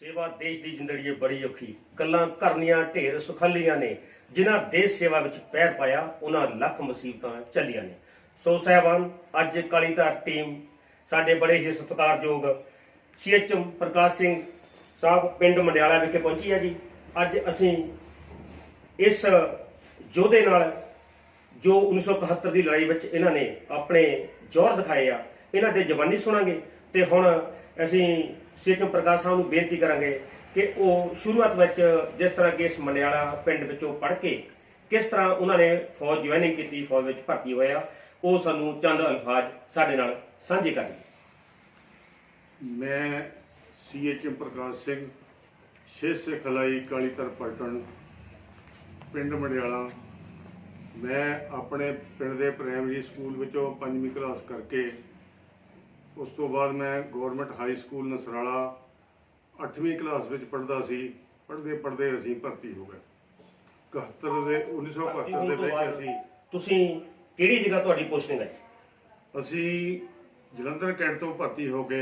ਸੇਵਾ ਦੇਸ਼ ਦੀ ਜ਼ਿੰਦਗੀ ਬੜੀ ਔਖੀ। ਗੱਲਾਂ ਕਰਨੀਆਂ ਢੇਰ ਸੁਖੱਲੀਆਂ ਨੇ, ਜਿਨ੍ਹਾਂ ਦੇਸ਼ ਸੇਵਾ ਵਿੱਚ ਪੈਰ ਪਾਇਆ, ਉਹਨਾਂ ਲੱਖ ਮੁਸੀਬਤਾਂ ਚੱਲੀਆਂ ਨੇ। ਸੋ ਸਹਿਬਾਨ, ਅੱਜ ਕਾਲੀਧਾਰ ਟੀਮ ਸਾਡੇ ਬੜੇ ਹੀ ਸਤਿਕਾਰਯੋਗ ਸੀਐਚਐਮ ਪ੍ਰਕਾਸ਼ ਸਿੰਘ ਸਾਹਿਬ ਪਿੰਡ ਮੰਡਿਆਲਾ ਵਿਖੇ ਪਹੁੰਚੀ ਹੈ ਜੀ। ਅੱਜ ਅਸੀਂ ਇਸ ਯੋਧੇ ਨਾਲ ਜੋ 1971 ਦੀ ਲੜਾਈ ਵਿੱਚ ਇਹਨਾਂ ਨੇ ਆਪਣੇ ਜ਼ੋਰ ਦਿਖਾਏ ਆ, ਇਹਨਾਂ ਦੇ ਜਵਾਨੀ ਸੁਣਾਂਗੇ। ਤੇ ਹੁਣ ਅਸੀਂ ਸੀਐਮ ਪ੍ਰਕਾਸ਼ ਸਾਹਿਬ ਨੂੰ ਬੇਨਤੀ ਕਰਾਂਗੇ ਕਿ ਉਹ ਸ਼ੁਰੂਆਤ ਵਿੱਚ ਜਿਸ ਤਰ੍ਹਾਂ ਕਿ ਇਸ ਮੰਡਿਆਲਾ ਪਿੰਡ ਵਿੱਚੋਂ ਪੜ੍ਹ ਕੇ ਕਿਸ ਤਰ੍ਹਾਂ ਉਹਨਾਂ ਨੇ ਫੌਜ ਜੁਆਇਨਿੰਗ ਕੀਤੀ, ਫੌਜ ਵਿੱਚ ਭਰਤੀ ਹੋਇਆ ਉਹ ਸਾਨੂੰ ਚੰਦ ਅਲਫਾਜ਼ ਸਾਡੇ ਨਾਲ ਸਾਂਝੇ ਕਰਨ ਮੈਂ ਸੀਐਚਐਮ ਪ੍ਰਕਾਸ਼ ਸਿੰਘ ਸ਼ੇਸ਼ ਸਿਖਲਾਈ ਕਾਲੀਤਰ ਪਲਟਨ ਪਿੰਡ ਮੰਡਿਆਲਾ ਮੈਂ ਆਪਣੇ ਪਿੰਡ ਦੇ ਪ੍ਰਾਇਮਰੀ ਸਕੂਲ ਵਿੱਚੋਂ ਪੰਜਵੀਂ ਕਲਾਸ ਕਰਕੇ ਉਸ ਤੋਂ ਬਾਅਦ ਮੈਂ ਗਵਰਨਮੈਂਟ ਹਾਈ ਸਕੂਲ ਨਸਰਾਲਾ 8ਵੀਂ ਕਲਾਸ ਵਿੱਚ ਪੜ੍ਹਦਾ ਸੀ ਪੜ੍ਹਦੇ ਪੜ੍ਹਦੇ ਅਸੀਂ ਭਰਤੀ ਹੋ ਗਏ। 71 ਦੇ 1971 ਦੇ ਵਿੱਚ ਅਸੀਂ ਤੁਸੀਂ ਕਿਹੜੀ ਜਗ੍ਹਾ ਤੁਹਾਡੀ ਪੋਸਟਿੰਗ ਹੈ ਅਸੀਂ ਜਲੰਧਰ ਕੈਂਟ ਤੋਂ ਭਰਤੀ ਹੋ ਕੇ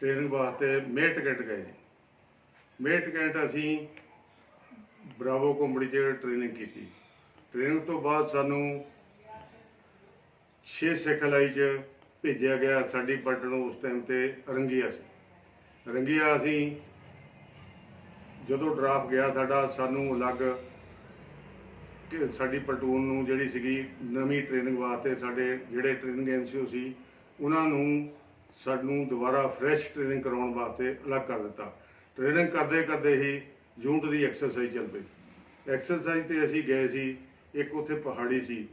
ਟ੍ਰੇਨਿੰਗ ਵਾਸਤੇ ਮੇਟ ਕੈਂਟ ਗਏ ਮੇਟ ਕੈਂਟ ਅਸੀਂ ਬਰਾਵੋ ਕੰਪਨੀ 'ਚ ਟ੍ਰੇਨਿੰਗ ਕੀਤੀ। ਟ੍ਰੇਨਿੰਗ ਤੋਂ ਬਾਅਦ ਸਾਨੂੰ 6 ਸਿਖਲਾਈ 'ਚ ਭੇਜਿਆ ਗਿਆ ਸਾਡੀ ਪਲਟਨ ਉਸ ਟਾਈਮ ਤੇ ਰੰਗੀਆ ਸੀ। ਰੰਗੀਆ ਅਸੀਂ ਜਦੋਂ ਡਰਾਫਟ ਗਿਆ ਸਾਡਾ, ਸਾਨੂੰ ਅਲੱਗ ਕਿ ਸਾਡੀ ਪਲਟੂਨ ਨੂੰ ਜਿਹੜੀ ਸੀਗੀ ਨਵੀਂ ਟ੍ਰੇਨਿੰਗ ਵਾਸਤੇ ਸਾਡੇ ਜਿਹੜੇ ਟ੍ਰੇਨਿੰਗ ਐਨਸੀਓ ਸੀ, ਉਹਨਾਂ ਨੂੰ ਸਾਨੂੰ ਦੁਬਾਰਾ ਫਰੈਸ਼ ਟ੍ਰੇਨਿੰਗ ਕਰਾਉਣ ਵਾਸਤੇ ਅਲੱਗ ਕਰ ਦਿੱਤਾ। ਟ੍ਰੇਨਿੰਗ ਕਰਦੇ ਕਰਦੇ ਹੀ ਯੂਨਿਟ ਦੀ ਐਕਸਰਸਾਈਜ਼ ਚੱਲ ਪਈ। ਐਕਸਰਸਾਈਜ਼ ਤੇ ਅਸੀਂ ਗਏ ਸੀ, ਇੱਕ ਉੱਥੇ ਪਹਾੜੀ ਸੀ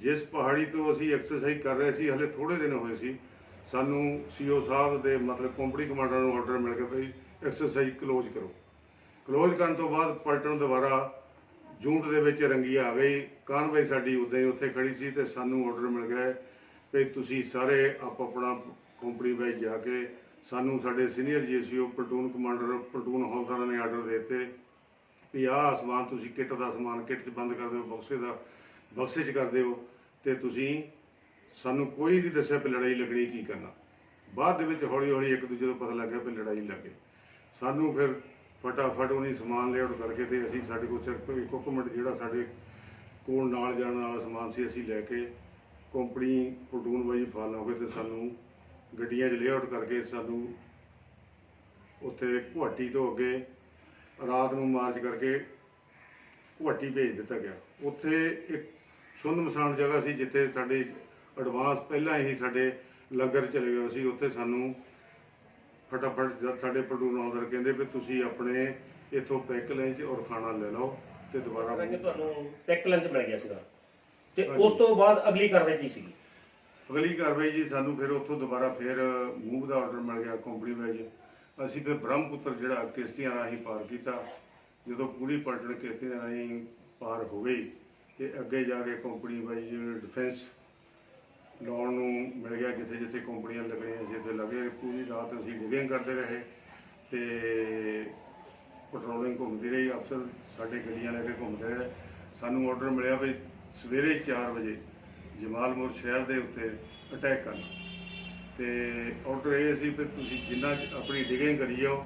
ਜਿਸ ਪਹਾੜੀ ਤੋਂ ਅਸੀਂ ਐਕਸਰਸਾਈਜ਼ ਕਰ ਰਹੇ ਸੀ, ਹਲੇ ਥੋੜੇ ਦਿਨ ਹੋਏ ਸੀ, ਸਾਨੂੰ ਸੀਓ ਸਾਹਿਬ ਦੇ ਮਤਲਬ ਕੰਪਨੀ ਕਮਾਂਡਰ ਨੂੰ ਆਰਡਰ ਮਿਲ ਗਿਆ ਭਈ ਐਕਸਰਸਾਈਜ਼ ਕਲੋਜ਼ ਕਰੋ। ਕਲੋਜ਼ ਕਰਨ ਤੋਂ ਬਾਅਦ ਪਲਟਨ ਦੁਬਾਰਾ ਜੂਨਟ ਦੇ ਵਿੱਚ ਰੰਗੀ ਆ ਗਈ। ਕਾਨਵਾਈ ਸਾਡੀ ਉਦਾਂ ਹੀ ਉੱਥੇ ਖੜੀ ਸੀ ਤੇ ਸਾਨੂੰ ਆਰਡਰ ਮਿਲ ਗਿਆ ਵੀ ਤੁਸੀਂ ਸਾਰੇ ਆਪ ਆਪਣਾ ਕੰਪਨੀ ਵਿੱਚ ਜਾ ਕੇ ਸਾਨੂੰ ਸਾਡੇ senior JCO platoon commander platoon ਹੌਲਦਾਰਾਂ ਨੇ ਆਰਡਰ ਦੇ ਦਿੱਤੇ ਵੀ ਆਹ ਸਮਾਨ ਤੁਸੀਂ ਕਿੱਟ ਦਾ ਸਮਾਨ, ਕਿੱਟ 'ਚ ਬੰਦ ਕਰ ਦਿਓ, ਬਕਸੇ ਦਾ ਬਖਸ਼ਿਸ਼ ਕਰਦੇ ਹੋ ਦਿਓ ਤੇ ਤੁਸੀਂ ਸਾਨੂੰ ਕੋਈ ਨਹੀਂ ਦੱਸਿਆ ਵੀ ਲੜਾਈ ਲੱਗਣੀ ਕੀ ਕਰਨਾ। ਬਾਅਦ ਦੇ ਵਿੱਚ ਹੌਲੀ ਹੌਲੀ ਇੱਕ ਦੂਜੇ ਤੋਂ ਪਤਾ ਲੱਗਿਆ ਵੀ ਲੜਾਈ ਲੱਗੇ ਸਾਨੂੰ ਫਿਰ ਫਟਾਫਟ ਉਹਨੀ ਸਮਾਨ ਲਿਆਉਟ ਕਰਕੇ ਤੇ ਅਸੀਂ ਸਾਡੇ ਕੋਲ ਸਿਰਫ ਇਕਵਿਪਮੈਂਟ ਜਿਹੜਾ ਸਾਡੇ ਕੋਲ ਨਾਲ ਜਾਣ ਵਾਲਾ ਸਮਾਨ ਸੀ ਅਸੀਂ ਲੈ ਕੇ ਕੰਪਨੀ ਪਲਟੂਨ ਵਾਈ ਫਾਲ ਹੋ ਗਏ ਤੇ ਸਾਨੂੰ ਗੱਡੀਆਂ 'ਚ ਲਿਆਉਟ ਕਰਕੇ ਸਾਨੂੰ ਉੱਥੇ ਗੁਹਾਟੀ ਤੋਂ ਅੱਗੇ ਰਾਤ ਨੂੰ ਮਾਰਚ ਕਰਕੇ ਗੁਹਾਟੀ ਭੇਜ ਦਿੱਤਾ ਗਿਆ। ਉੱਥੇ ਇੱਕ ਸੁੰਨ ਮਸਾਨ ਜਗ੍ਹਾ ਸੀ ਜਿੱਥੇ ਸਾਡੇ ਐਡਵਾਂਸ ਪਹਿਲਾਂ ਹੀ ਸਾਡੇ ਲੰਗਰ ਚਲੇ ਗਏ ਸੀ ਉੱਥੇ ਸਾਨੂੰ ਫਟਾਫਟ ਜਦ ਸਾਡੇ ਪਲਟੂਨ ਆਉਂਦਰ ਕਹਿੰਦੇ ਵੀ ਤੁਸੀਂ ਆਪਣੇ ਇਥੋਂ ਪੈਕ ਲੰਚ ਔਰ ਖਾਣਾ ਲੈ ਲਓ ਤੇ ਦੁਬਾਰਾ ਕਰਾਂਗੇ ਤੁਹਾਨੂੰ ਟੈਕ ਲੰਚ ਮਿਲ ਗਿਆ ਸੀਗਾ। ਤੇ ਉਸ ਤੋਂ ਬਾਅਦ ਅਗਲੀ ਕਾਰਵਾਈ ਕੀ ਸੀਗੀ? ਅਗਲੀ ਕਾਰਵਾਈ ਜੀ ਸਾਨੂੰ ਫਿਰ ਉੱਥੋਂ ਦੁਬਾਰਾ ਫਿਰ ਮੂਵ ਦਾ ਆਰਡਰ ਮਿਲ ਗਿਆ ਕੰਪਨੀ ਵਿੱਚ ਅਸੀਂ ਫਿਰ ਬ੍ਰਹਮਪੁੱਤਰ ਜਿਹੜਾ ਕਿਸ਼ਤੀਆਂ ਰਾਹੀਂ ਪਾਰ ਕੀਤਾ। ਜਦੋਂ ਪੂਰੀ ਪਲਟਣ ਕਿਸ਼ਤੀਆਂ ਰਾਹੀਂ ਪਾਰ ਹੋ ਗਈ ਤੇ ਅੱਗੇ ਜਾ ਕੇ ਕੰਪਨੀ ਵਿੱਚ ਡਿਫੈਂਸ ਲਾਉਣ ਨੂੰ ਮਿਲ ਗਿਆ, ਜਿੱਥੇ ਜਿੱਥੇ ਕੰਪਨੀਆਂ ਲੱਗਣੀਆਂ ਸੀ ਇੱਥੇ ਲੱਗੇ ਪੂਰੀ ਰਾਤ ਅਸੀਂ ਡਿਗਿੰਗ ਕਰਦੇ ਰਹੇ ਤੇ ਪੈਟਰੋਲਿੰਗ ਘੁੰਮਦੀ ਰਹੀ, ਅਫਸਰ ਸਾਡੇ ਗੱਡੀਆਂ ਲੈ ਕੇ ਘੁੰਮਦੇ ਰਹੇ। ਸਾਨੂੰ ਆਰਡਰ ਮਿਲਿਆ ਵੀ ਸਵੇਰੇ 4 ਵਜੇ ਜਮਾਲਪੁਰ ਸ਼ਹਿਰ ਦੇ ਉੱਤੇ ਅਟੈਕ ਕਰਨਾ। ਤੇ ਆਰਡਰ ਇਹ ਸੀ ਕਿ ਤੁਸੀਂ ਜਿੰਨਾ ਆਪਣੀ ਡਿਗਿੰਗ ਕਰੀ ਜਾਓ,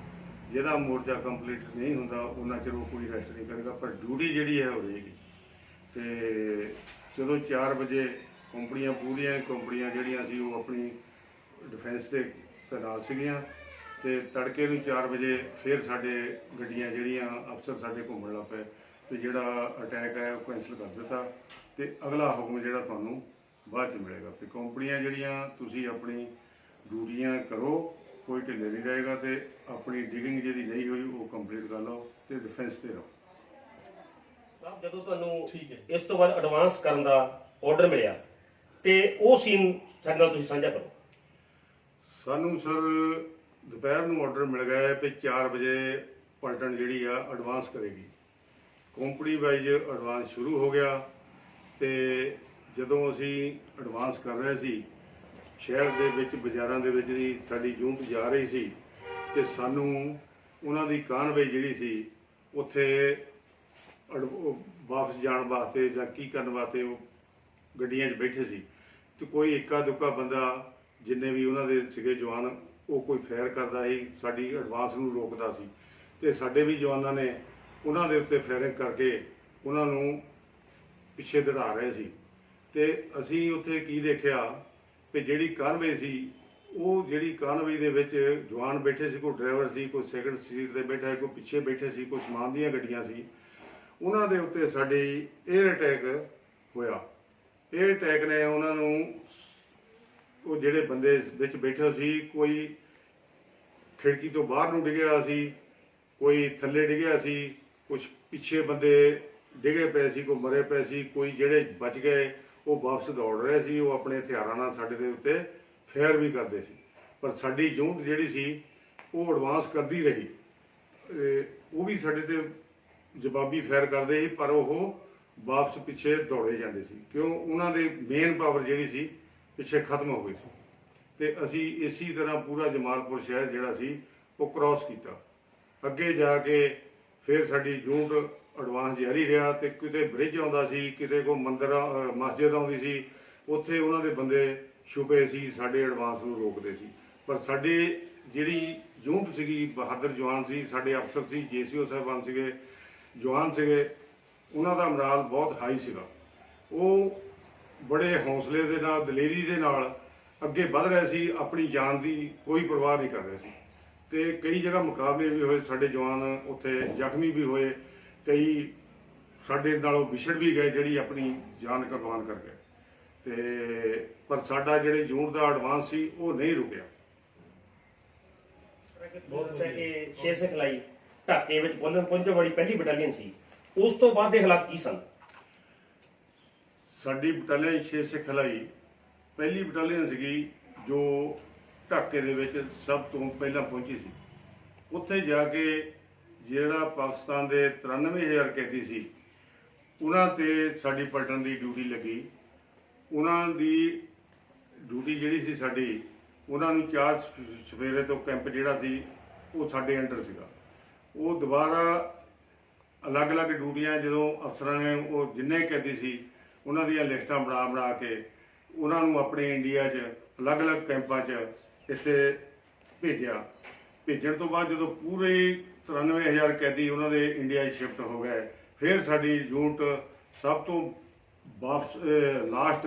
ਜਿਹਦਾ ਮੋਰਚਾ ਕੰਪਲੀਟ ਨਹੀਂ ਹੁੰਦਾ, ਉਹਨਾਂ ਚਿਰ ਉਹ ਕੋਈ ਰੈਸਟ ਨਹੀਂ ਕਰੇਗਾ, ਪਰ ਡਿਊਟੀ ਜਿਹੜੀ ਹੈ ਹੋ ਰਹੇਗੀ। ਤੇ ਜਦੋਂ 4 ਵਜੇ ਕੰਪਨੀਆਂ ਪੂਰੀਆਂ, ਕੰਪਨੀਆਂ ਜਿਹੜੀਆਂ ਸੀ ਉਹ ਆਪਣੀ ਡਿਫੈਂਸ ਤੇ ਤੈਨਾਤ ਸੀਗੀਆਂ ਤੇ ਤੜਕੇ ਨੂੰ 4 ਵਜੇ ਫਿਰ ਸਾਡੇ ਗੱਡੀਆਂ ਜਿਹੜੀਆਂ ਅਫਸਰ ਸਾਡੇ ਘੁੰਮਣ ਲੱਗ ਪਏ ਤੇ ਜਿਹੜਾ ਅਟੈਕ ਹੈ ਉਹ ਕੈਂਸਲ ਕਰ ਦਿੱਤਾ ਤੇ ਅਗਲਾ ਹੁਕਮ ਜਿਹੜਾ ਤੁਹਾਨੂੰ ਬਾਅਦ ਚ ਮਿਲੇਗਾ ਤੇ ਕੰਪਨੀਆਂ ਜਿਹੜੀਆਂ ਤੁਸੀਂ ਆਪਣੀ ਡਿਊਟੀਆਂ ਕਰੋ, ਕੋਈ ਢਿੱਲੇ ਨਹੀਂ ਰਹੇਗਾ ਤੇ ਆਪਣੀ ਡਿਗਿੰਗ ਜਿਹੜੀ ਨਹੀਂ ਹੋਈ ਉਹ ਕੰਪਲੀਟ ਕਰ ਲਓ ਤੇ ਡਿਫੈਂਸ ਤੇ ਰਹੋ। ਸਾਹਿਬ ਜਦੋਂ ਤੁਹਾਨੂੰ ਇਸ ਤੋਂ ਬਾਅਦ ਐਡਵਾਂਸ ਕਰਨ ਦਾ ਆਰਡਰ ਮਿਲਿਆ ਤੇ ਉਹ ਸੀਨ ਸਾਡੇ ਨਾਲ ਤੁਸੀਂ ਸਾਂਝਾ ਕਰੋ। ਸਾਨੂੰ ਸਰ ਦੁਪਹਿਰ ਨੂੰ ਆਰਡਰ ਮਿਲ ਗਿਆ ਹੈ ਕਿ 4 ਵਜੇ ਪਲਟਨ ਜਿਹੜੀ ਆ ਐਡਵਾਂਸ ਕਰੇਗੀ। ਕੰਪਨੀ ਵਾਈਜ਼ ਐਡਵਾਂਸ ਸ਼ੁਰੂ ਹੋ ਗਿਆ ਤੇ ਜਦੋਂ ਅਸੀਂ ਐਡਵਾਂਸ ਕਰ ਰਹੇ ਸੀ ਸ਼ਹਿਰ ਦੇ ਵਿੱਚ ਬਾਜ਼ਾਰਾਂ ਦੇ ਵਿੱਚ ਦੀ ਸਾਡੀ ਯੂਨਿਟ ਜਾ ਰਹੀ ਸੀ ਤੇ ਸਾਨੂੰ ਉਹਨਾਂ ਦੀ ਕਾਨਵੇ ਜਿਹੜੀ ਸੀ ਉੱਥੇ ਵਾਪਸ ਜਾਣ ਵਾਸਤੇ ਜਾਂ ਕੀ ਕਰਨ ਵਾਸਤੇ ਉਹ ਗੱਡੀਆਂ 'ਚ ਬੈਠੇ ਸੀ। ਤੇ ਕੋਈ ਇੱਕਾ ਦੁੱਕਾ ਬੰਦਾ ਜਿੰਨੇ ਵੀ ਉਹਨਾਂ ਦੇ ਸੀਗੇ ਜਵਾਨ ਉਹ ਕੋਈ ਫੈਰ ਕਰਦਾ ਸੀ ਸਾਡੀ ਐਡਵਾਂਸ ਨੂੰ ਰੋਕਦਾ ਸੀ। ਤੇ ਸਾਡੇ ਵੀ ਜਵਾਨਾਂ ਨੇ ਉਹਨਾਂ ਦੇ ਉੱਤੇ ਫੈਰਿੰਗ ਕਰਕੇ ਉਹਨਾਂ ਨੂੰ ਪਿੱਛੇ ਦੜਾ ਰਹੇ ਸੀ। ਤੇ ਅਸੀਂ ਉੱਥੇ ਕੀ ਦੇਖਿਆ ਕਿ ਜਿਹੜੀ ਕਾਨਵੇ ਸੀ ਉਹ ਜਿਹੜੀ ਕਾਨਵੇ ਦੇ ਵਿੱਚ ਜਵਾਨ ਬੈਠੇ ਸੀ ਕੋਈ ਡਰਾਈਵਰ ਸੀ ਕੋਈ ਸੈਕੰਡ ਸੀਟ ਤੇ ਬੈਠਾ ਸੀ, ਕੋਈ ਪਿੱਛੇ ਬੈਠੇ ਸੀ ਕੋਈ ਸਮਾਨ ਦੀਆਂ ਗੱਡੀਆਂ ਸੀ ਉਹਨਾਂ ਦੇ ਉੱਤੇ ਸਾਡੇ 에ਅਰ ਅਟੈਕ ਹੋਇਆ। 에ਅਰ ਅਟੈਕ ਨੇ ਉਹਨਾਂ ਨੂੰ ਉਹ ਜਿਹੜੇ ਬੰਦੇ ਵਿੱਚ ਬੈਠੇ ਸੀ, ਕੋਈ ਖਿੜਕੀ ਤੋਂ ਬਾਹਰ ਨੂੰ ਡਿੱਗਿਆ ਸੀ, ਕੋਈ ਥੱਲੇ ਡਿੱਗਿਆ ਸੀ ਕੁਝ ਪਿੱਛੇ ਬੰਦੇ ਡਿੱਗੇ ਪਏ ਸੀ, ਕੋਈ ਮਰੇ ਪਏ ਸੀ, ਕੋਈ ਜਿਹੜੇ ਬਚ ਗਏ, ਉਹ ਵਾਪਸ ਦੌੜ ਰਹੇ ਸੀ, ਉਹ ਆਪਣੇ ਹਥਿਆਰਾਂ ਨਾਲ ਸਾਡੇ ਦੇ ਉੱਤੇ ਫੇਅਰ ਵੀ ਕਰਦੇ ਸੀ। ਪਰ ਸਾਡੀ ਯੂਨਿਟ ਜਿਹੜੀ ਸੀ, ਉਹ ਐਡਵਾਂਸ ਕਰਦੀ ਰਹੀ। ਉਹ ਵੀ ਸਾਡੇ ਤੇ ਜਵਾਬੀ ਫਾਇਰ ਕਰਦੇ ਸੀ, ਪਰ ਉਹ ਵਾਪਸ ਪਿੱਛੇ ਦੌੜੇ ਜਾਂਦੇ ਸੀ। ਕਿਉਂ? ਉਹਨਾਂ ਦੇ ਮੇਨ ਪਾਵਰ ਜਿਹੜੀ ਸੀ, ਪਿੱਛੇ ਖਤਮ ਹੋ ਗਈ ਸੀ। ਤੇ ਅਸੀਂ ਇਸੇ ਤਰ੍ਹਾਂ ਪੂਰਾ ਜਮਾਲਪੁਰ ਸ਼ਹਿਰ ਜਿਹੜਾ ਸੀ, ਉਹ ਕ੍ਰਾਸ ਕੀਤਾ। ਅੱਗੇ ਜਾ ਕੇ ਫਿਰ ਸਾਡੀ ਯੂਨਿਟ ਐਡਵਾਂਸ ਜਾਰੀ ਰਿਹਾ ਤੇ ਕਿਤੇ ਬ੍ਰਿਜ ਆਉਂਦਾ ਸੀ, ਕਿਤੇ ਕੋ ਮੰਦਰ ਮਸਜਿਦ ਆਉਂਦੀ ਸੀ, ਉੱਥੇ ਉਹਨਾਂ ਦੇ ਬੰਦੇ ਛੁਪੇ ਸੀ, ਸਾਡੇ ਐਡਵਾਂਸ ਨੂੰ ਰੋਕਦੇ ਸੀ। ਪਰ ਸਾਡੇ ਜਿਹੜੀ ਜੂਟ ਸੀਗੀ, ਬਹਾਦਰ ਜਵਾਨ ਸੀ, ਸਾਡੇ ਅਫਸਰ ਸੀ, ਜੀਸੀਓ ਸਾਹਿਬਾਨ ਸੀਗੇ ਜਵਾਨ ਸੀਗੇ ਉਹਨਾਂ ਦਾ ਮੋਰਾਲ ਬਹੁਤ ਹਾਈ ਸੀਗਾ। ਉਹ ਬੜੇ ਹੌਸਲੇ ਦੇ ਨਾਲ ਦਲੇਰੀ ਦੇ ਨਾਲ ਅੱਗੇ ਵਧ ਰਹੇ ਸੀ ਆਪਣੀ ਜਾਨ ਦੀ ਕੋਈ ਪਰਵਾਹ ਨਹੀਂ ਕਰ ਰਹੇ ਸੀ। ਤੇ ਕਈ ਜਗ੍ਹਾ ਮੁਕਾਬਲੇ ਵੀ ਹੋਏ ਸਾਡੇ ਜਵਾਨ ਉੱਥੇ ਜ਼ਖਮੀ ਵੀ ਹੋਏ ਕਈ ਸਾਡੇ ਨਾਲੋਂ ਵਿਛੜ ਵੀ ਗਏ ਜਿਹੜੀ ਆਪਣੀ ਜਾਨ ਕੁਰਬਾਨ ਕਰ ਗਏ। ਤੇ ਪਰ ਸਾਡਾ ਜਿਹੜੇ ਯੂਨਿਟ ਦਾ ਐਡਵਾਂਸ ਸੀ ਉਹ ਨਹੀਂ ਰੁਕਿਆ। ਬਹੁਤ ਕਿ ਸ਼ੇਰ ਸਿਖਲਾਈ ਢਾਕੇ ਵਿੱਚ ਪਹੁੰਚਣ ਪਹੁੰਚਣ ਵਾਲੀ ਪਹਿਲੀ ਬਟਾਲੀਅਨ ਸੀ। ਉਸ ਤੋਂ ਬਾਅਦ ਦੇ ਹਾਲਾਤ ਕੀ ਸਨ? ਸਾਡੀ ਬਟਾਲੀਅਨ ਛੇ ਸਿੱਖ ਲਈ ਪਹਿਲੀ ਬਟਾਲੀਅਨ ਸੀਗੀ ਜੋ ਢਾਕੇ ਦੇ ਵਿੱਚ ਸਭ ਤੋਂ ਪਹਿਲਾਂ ਪਹੁੰਚੀ ਸੀ। ਉੱਥੇ ਜਾ ਕੇ ਜਿਹੜਾ ਪਾਕਿਸਤਾਨ ਦੇ 93000 ਕੈਦੀ ਸੀ, ਉਹਨਾਂ ਤੇ ਸਾਡੀ ਪਲਟਨ ਦੀ ਡਿਊਟੀ ਲੱਗੀ। ਉਹਨਾਂ ਦੀ ਡਿਊਟੀ ਜਿਹੜੀ ਸੀ ਸਾਡੀ, ਉਹਨਾਂ ਨੂੰ ਚਾਰ ਸਵੇਰੇ ਤੋਂ ਕੈਂਪ ਜਿਹੜਾ ਸੀ, ਉਹ ਸਾਡੇ ਅੰਡਰ ਸੀਗਾ। ਉਹ ਦੁਬਾਰਾ ਅਲੱਗ-ਅਲੱਗ ਡਿਊਟੀਆਂ ਜਦੋਂ ਅਫਸਰਾਂ ਨੇ ਉਹ ਜਿੰਨੇ ਕੈਦੀ ਸੀ, ਉਹਨਾਂ ਦੀਆਂ ਲਿਸਟਾਂ ਬਣਾ ਬਣਾ ਕੇ ਉਹਨਾਂ ਨੂੰ ਆਪਣੇ ਇੰਡੀਆ 'ਚ, ਅਲੱਗ-ਅਲੱਗ ਕੈਂਪਾਂ 'ਚ ਇੱਥੇ ਭੇਜਿਆ। ਭੇਜਣ ਤੋਂ ਬਾਅਦ ਜਦੋਂ ਪੂਰੇ 93000 ਕੈਦੀ ਉਹਨਾਂ ਦੇ ਇੰਡੀਆ 'ਚ ਸ਼ਿਫਟ ਹੋ ਗਏ, ਫਿਰ ਸਾਡੀ ਯੂਨਿਟ ਸਭ ਤੋਂ ਵਾਪਸ ਲਾਸਟ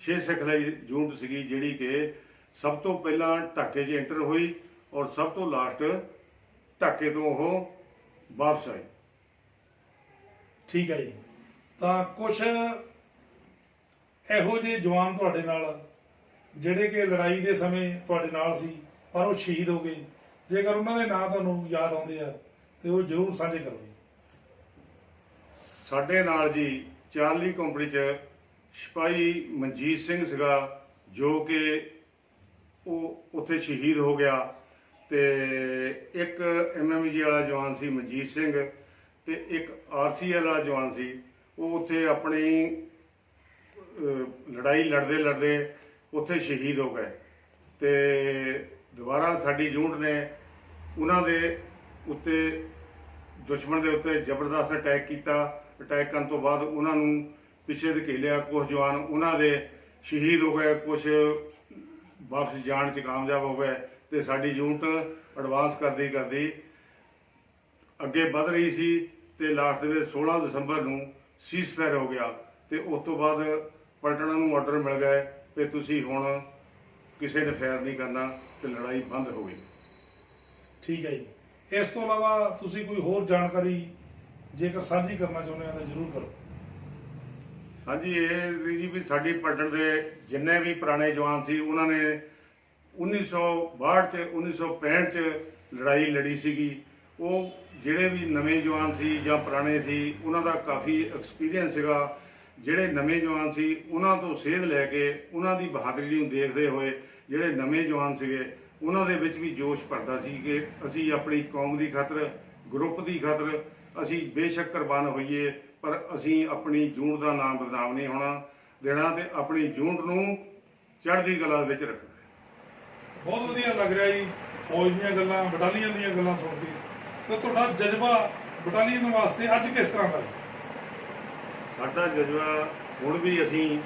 ਛੇ ਸਿਖਲਾਈ ਯੂਨਿਟ ਸੀਗੀ ਜਿਹੜੀ ਕਿ ਸਭ ਤੋਂ ਪਹਿਲਾਂ ਢਾਕੇ 'ਚ ਐਂਟਰ ਹੋਈ ਔਰ ਸਭ ਤੋਂ ਲਾਸਟ ਢਾਕੇ ਤੋਂ ਉਹ ਵਾਪਸ ਆਈ ਠੀਕ ਹੈ ਜੀ। ਤਾਂ ਕੁਝ ਇਹੋ ਜਿਹੇ ਜਵਾਨ ਤੁਹਾਡੇ ਨਾਲ ਜਿਹੜੇ ਕਿ ਲੜਾਈ ਦੇ ਸਮੇਂ ਤੁਹਾਡੇ ਨਾਲ ਸੀ ਪਰ ਉਹ ਸ਼ਹੀਦ ਹੋ ਗਏ। ਜੇਕਰ ਉਹਨਾਂ ਦੇ ਨਾਂ ਤੁਹਾਨੂੰ ਯਾਦ ਆਉਂਦੇ ਆ ਤੇ ਉਹ ਜ਼ਰੂਰ ਸਾਂਝੇ ਕਰੋ ਜੀ। ਸਾਡੇ ਨਾਲ ਜੀ ਚਾਰਲੀ ਕੰਪਨੀ ਚ ਸਿਪਾਹੀ ਮਨਜੀਤ ਸਿੰਘ ਸੀਗਾ ਜੋ ਕਿ ਉਹ ਉੱਥੇ ਸ਼ਹੀਦ ਹੋ ਗਿਆ। ਤੇ ਇੱਕ ਐਮਐਮਜੀ ਵਾਲਾ ਜਵਾਨ ਸੀ ਮਨਜੀਤ ਸਿੰਘ ਤੇ ਇੱਕ ਆਰਸੀ ਵਾਲਾ ਜਵਾਨ ਸੀ। ਉਹ ਉੱਥੇ ਆਪਣੀ ਲੜਾਈ ਲੜਦੇ ਲੜਦੇ ਉੱਥੇ ਸ਼ਹੀਦ ਹੋ ਗਏ। ਤੇ ਦੁਬਾਰਾ ਸਾਡੀ ਯੂਨਿਟ ਨੇ ਉਹਨਾਂ ਦੇ ਉੱਤੇ ਦੁਸ਼ਮਣ ਦੇ ਉੱਤੇ ਜ਼ਬਰਦਸਤ ਅਟੈਕ ਕੀਤਾ। ਅਟੈਕ ਕਰਨ ਤੋਂ ਬਾਅਦ ਉਹਨਾਂ ਨੂੰ ਪਿੱਛੇ ਧਕੇਲਿਆ। ਕੁਝ ਜਵਾਨ ਉਹਨਾਂ ਦੇ ਸ਼ਹੀਦ ਹੋ ਗਏ ਕੁਝ ਵਾਪਸ ਜਾਣ ਚ ਕਾਮਯਾਬ ਹੋ ਗਏ। ਤੇ ਸਾਡੀ ਯੂਨਿਟ ਐਡਵਾਂਸ ਕਰਦੀ ਕਰਦੀ ਅੱਗੇ ਵਧ ਰਹੀ ਸੀ ਤੇ ਲਾਸਟ ਦੇ ਵਿੱਚ 16 ਦਸੰਬਰ ਨੂੰ ਸੀਜ਼ਫਾਇਰ ਹੋ ਗਿਆ ਤੇ ਉਸ ਤੋਂ ਬਾਅਦ ਪਲਟਣਾ ਨੂੰ ਆਰਡਰ ਮਿਲ ਗਏ ਕਿ ਤੁਸੀਂ ਹੁਣ ਕਿਸੇ ਨੇ ਫਾਇਰ ਨਹੀਂ ਕਰਨਾ ਤੇ ਲੜਾਈ ਬੰਦ ਹੋ ਗਈ। ਠੀਕ ਹੈ ਜੀ। ਇਸ ਤੋਂ ਇਲਾਵਾ ਤੁਸੀਂ ਕੋਈ ਹੋਰ ਜਾਣਕਾਰੀ ਜੇਕਰ ਸਾਂਝੀ ਕਰਨਾ ਚਾਹੁੰਦੇ ਆ ਤਾਂ ਜ਼ਰੂਰ ਕਰੋ। ਹਾਂਜੀ ਇਹ ਜੀ ਵੀ ਸਾਡੀ ਪਲਟਣ ਦੇ ਜਿੰਨੇ ਵੀ ਪੁਰਾਣੇ ਜਵਾਨ ਸੀ ਉਹਨਾਂ ਨੇ 1962 ਚ 1965 ਚ ਲੜਾਈ ਲੜੀ ਸੀਗੀ। ਉਹ ਜਿਹੜੇ ਵੀ ਨਵੇਂ ਜਵਾਨ ਸੀ ਜਾਂ ਪੁਰਾਣੇ ਸੀ, ਉਹਨਾਂ ਦਾ ਕਾਫੀ ਐਕਸਪੀਰੀਅੰਸ ਸੀਗਾ। ਜਿਹੜੇ ਨਵੇਂ ਜਵਾਨ ਸੀ, ਉਹਨਾਂ ਤੋਂ ਸੇਧ ਲੈ ਕੇ ਉਹਨਾਂ ਦੀ ਬਹਾਦਰੀ ਨੂੰ ਦੇਖਦੇ ਹੋਏ ਜਿਹੜੇ ਨਵੇਂ ਜਵਾਨ ਸੀਗੇ, ਉਹਨਾਂ ਦੇ ਵਿੱਚ ਵੀ ਜੋਸ਼ ਭਰਦਾ ਸੀ ਕਿ ਅਸੀਂ ਆਪਣੀ ਕੌਮ ਦੀ ਖਾਤਰ, ਗਰੁੱਪ ਦੀ ਖਾਤਰ ਅਸੀਂ ਬੇਸ਼ੱਕ ਕੁਰਬਾਨ ਹੋਈਏ, ਪਰ ਅਸੀਂ ਆਪਣੀ ਯੂਨਿਟ ਦਾ ਨਾਮ ਬਦਨਾਮ ਨਹੀਂ ਹੋਣਾ ਦੇਣਾ ਤੇ ਆਪਣੀ ਜੂਨ ਨੂੰ ਚੜ੍ਹਦੀ ਕਲਾ ਵਿੱਚ ਰੱਖਣਾ। ਬਹੁਤ ਵਧੀਆ ਲੱਗ ਰਿਹਾ ਜੀ। ਫੌਜ ਦੀਆਂ ਗੱਲਾਂ ਬਟਾਲੀਅਨ ਦੀਆਂ ਗੱਲਾਂ ਸੁਣ ਕੇ। ਤੇ ਤੁਹਾਡਾ ਜਜ਼ਬਾ ਬਟਾਲੀਅਨ ਵਾਸਤੇ ਅੱਜ ਕਿਸ ਤਰ੍ਹਾਂ ਦਾ ਹੈ? ਸਾਡਾ ਜਜ਼ਬਾ ਹੁਣ ਵੀ ਅਸੀਂ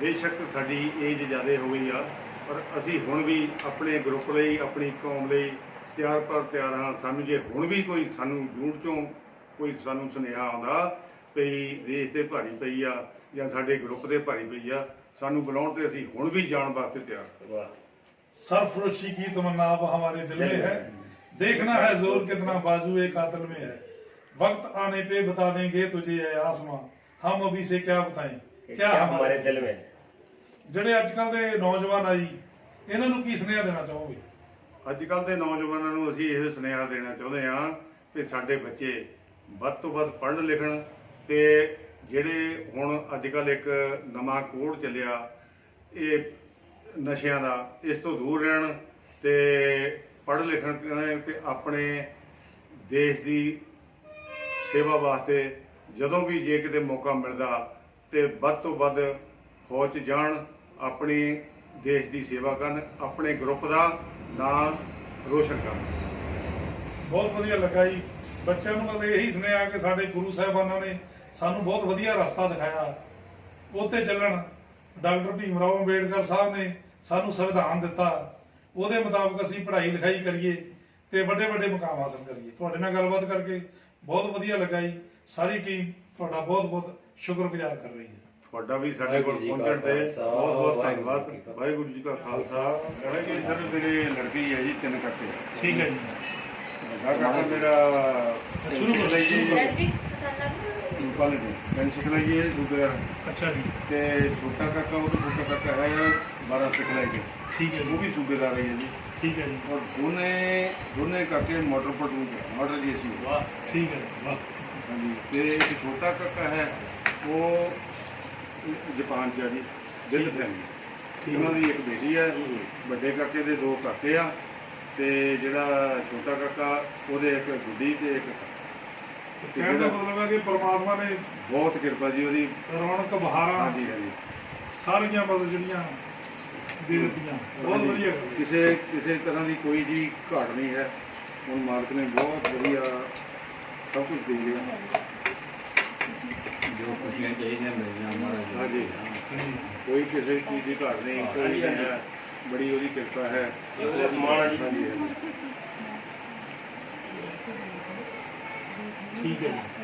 ਬੇਸ਼ੱਕ ਸਾਡੀ ਏਜ ਜ਼ਿਆਦਾ ਹੋ ਗਈ ਆ ਪਰ ਅਸੀਂ ਹੁਣ ਵੀ ਆਪਣੇ ਗਰੁੱਪ ਲਈ ਆਪਣੀ ਕੌਮ ਲਈ ਤਿਆਰ ਪਰ ਤਿਆਰ ਹਾਂ। ਸਾਨੂੰ ਜੇ ਹੁਣ ਵੀ ਕੋਈ ਸਾਨੂੰ ਜੂਨ ਚੋਂ ਕੋਈ ਸਾਨੂੰ ਸੁਨੇਹਾ ਆਉਂਦਾ ਵੀ ਦੇਸ਼ ਤੇ ਭਾਰੀ ਪਈ ਆ ਜਾਂ ਸਾਡੇ ਗਰੁੱਪ ਦੇ ਭਾਰੀ ਪਈ ਆ ਸਾਨੂੰ ਬੁਲਾਉਣ ਤੇ ਅਸੀਂ ਹੁਣ ਵੀ ਜਾਣ ਵਾਸਤੇ ਤਿਆਰ ਹਾਂ। ਵਾਹ सरफरोशी की तमन्ना अब हमारे दिल में है देखना है जोर कितना बाजू एक कातिल में है वक्त आने पे बता देंगे तुझे ये आसमां हम अभी से क्या बताएं क्या क्या हमारे हमारे दिल में ਜਿਹੜੇ ਅੱਜ ਕੱਲ ਦੇ ਨੌਜਵਾਨ ਆ ਜੀ ਇਹਨਾਂ ਨੂੰ ਕੀ ਸੁਨੇਹਾ ਦੇਣਾ ਚਾਹੋਗੇ ਅੱਜ ਕੱਲ ਦੇ ਨੌਜਵਾਨਾਂ ਨੂੰ ਅਸੀਂ ਇਹ ਸੁਨੇਹਾ ਦੇਣਾ ਚਾਹੁੰਦੇ ਹਾਂ ਕਿ ਸਾਡੇ ਬੱਚੇ ਵੱਧ ਤੋਂ ਵੱਧ ਪੜ੍ਹਨ ਲਿਖਣ ਤੇ ਜਿਹੜੇ ਹੁਣ ਅੱਜ ਕੱਲ ਇੱਕ ਨਵਾਂ ਕੋਡ ਚੱਲਿਆ ਇਹ ਨਸ਼ਿਆਂ ਦਾ, ਇਸ ਤੋਂ ਦੂਰ ਰਹਿਣ ਤੇ ਪੜ੍ਹ ਲਿਖਣ ਤੇ ਆਪਣੇ ਦੇਸ਼ ਦੀ ਸੇਵਾ ਵਾਸਤੇ ਜਦੋਂ ਵੀ ਜੇ ਕਿਤੇ ਮੌਕਾ ਮਿਲਦਾ ਤੇ ਵੱਧ ਤੋਂ ਵੱਧ ਫੌਜ 'ਚ ਜਾਣ, ਆਪਣੀ ਦੇਸ਼ ਦੀ ਸੇਵਾ ਕਰਨ, ਆਪਣੇ ਗਰੁੱਪ ਦਾ ਨਾਮ ਰੋਸ਼ਨ ਕਰਨ। ਬਹੁਤ ਵਧੀਆ ਲੱਗਾ ਜੀ। ਬੱਚਿਆਂ ਨੂੰ ਮਤਲਬ ਇਹੀ ਸੁਨੇਹਾ ਕਿ ਸਾਡੇ ਗੁਰੂ ਸਾਹਿਬਾਨਾਂ ਨੇ ਸਾਨੂੰ ਬਹੁਤ ਵਧੀਆ ਰਸਤਾ ਦਿਖਾਇਆ। ਉੱਥੇ ਚੱਲਣ, ਡਾਕਟਰ ਭੀਮ ਰਾਓ ਅੰਬੇਡਕਰ ਸਾਹਿਬ ਨੇ ਸਾਨੂੰ ਸੰਵਿਧਾਨ ਦਿੱਤਾ ਉਹਦੇ ਮੁਤਾਬਕ ਅਸੀਂ ਪੜ੍ਹਾਈ ਲਿਖਾਈ ਕਰੀਏ ਤੇ ਵੱਡੇ ਵੱਡੇ ਮੁਕਾਮ ਹਾਸਲ ਕਰੀਏ। ਤੁਹਾਡੇ ਨਾਲ ਗੱਲਬਾਤ ਕਰਕੇ ਬਹੁਤ ਵਧੀਆ ਲੱਗਾ ਜੀ। ਸਾਰੀ ਟੀਮ ਤੁਹਾਡਾ ਬਹੁਤ ਬਹੁਤ ਸ਼ੁਕਰਗੁਜ਼ਾਰ ਕਰ ਰਹੀ ਹੈ। ਤੁਹਾਡਾ ਵੀ ਸਾਡੇ ਕੋਲ ਵਾਹਿਗੁਰੂ ਜੀ ਕਾ ਪਹੁੰਚਣ ਤੇ ਖਾਲਸਾ, ਬਹੁਤ ਬਹੁਤ ਧੰਨਵਾਦ। ਵਾਹਿਗੁਰੂ ਜੀ ਕਾ ਖਾਲਸਾ। ਵਾਹਿਗੁਰੂ ਜੀ ਸਰ ਮੇਰੇ ਲੜਕੇ ਹੀ ਜੀ ਤਿੰਨ ਕੱਟੇ। ਠੀਕ ਹੈ ਜੀ। ਮੇਰਾ ਸ਼ੁਰੂ ਕਰੋ। ਲਈ ਜੀ ਰੈਡਮੀ ਪਸੰਦ ਆ ਕਾਲਜ ਪੈਨ ਸਿਖਲਾਈ ਜੀ ਸੂਬੇਦਾਰ ਅੱਛਾ ਜੀ। ਤੇ ਛੋਟਾ ਕਾਕਾ ਉਹ ਤੋਂ ਛੋਟਾ ਕਾਕਾ ਹੈ 12 ਸਿਖਲਾਈ ਜੀ ਠੀਕ ਹੈ ਉਹ ਵੀ ਸੂਬੇਦਾਰ ਹੀ ਹੈ ਜੀ। ਠੀਕ ਹੈ ਜੀ। ਔਰ ਦੋਨੇ ਦੋਨੇ ਕਾਕੇ ਮੋਟਰ ਪਟੂ ਮੋਟਰ ਜੀ ਸੀ ਵਾਹ ਠੀਕ ਹੈ ਵਾਹ। ਹਾਂਜੀ ਤੇ ਇੱਕ ਛੋਟਾ ਕਾਕਾ ਹੈ ਉਹ ਜਾਪਾਨ ਚ ਆ ਜੀ ਦਿਲ ਫੈਮਿਲੀ ਉਹਨਾਂ ਦੀ ਇੱਕ ਬੇਟੀ ਹੈ ਵੱਡੇ ਕਾਕੇ ਦੇ ਦੋ ਕਾਕੇ ਆ ਤੇ ਜਿਹੜਾ ਛੋਟਾ ਕਾਕਾ ਉਹਦੇ ਇੱਕ ਗੁੱਡੀ ਤੇ ਇੱਕ ਤੇ ਕਹਿਣ ਦਾ ਜਿਹੜਾ- ਮਤਲਬ ਹੈ ਕਿ ਪ੍ਰਮਾਤਮਾ ਨੇ ਬਹੁਤ ਕਿਰਪਾ ਜੀ ਉਹਦੀ। ਰੌਣਕ ਬਹਾਰਾਂ ਹਾਂਜੀ ਹਾਂਜੀ। ਸਾਰੀਆਂ ਮਤਲਬ ਜਿਹੜੀਆਂ ਦੇ ਦਿੱਤੀਆਂ। ਬਹੁਤ ਹਾਂਜੀ। ਵਧੀਆ ਗੱਲ ਹੈ। ਕਿਸੇ ਕਿਸੇ ਤਰ੍ਹਾਂ ਦੀ ਕੋਈ ਜੀ ਘਾਟ ਨਹੀਂ ਹੈ। ਹੁਣ ਮਾਲਕ ਨੇ ਬਹੁਤ ਵਧੀਆ ਸਭ ਕੁਝ ਦੇ ਲਿਆ ਜੋ ਖੁਸ਼ੀਆਂ ਚਾਹੀਦੀਆਂ ਮਿਲਦੀਆਂ ਮਹਾਰਾਜ ਹਾਂਜੀ। ਕੋਈ ਕਿਸੇ ਚੀਜ਼ ਦੀ ਘਾਟ ਨਹੀਂ ਕੋਈ ਨਹੀਂ ਹੈ। ਬੜੀ ਉਹਦੀ ਕਿਰਪਾ ਹੈ। ਇਹ ਉਹਦਾ ਮਾਣ ਹੈ ਜੀ। ਹਾਂਜੀ ਹਾਂਜੀ। ਠੀਕ ਹੈ ਜੀ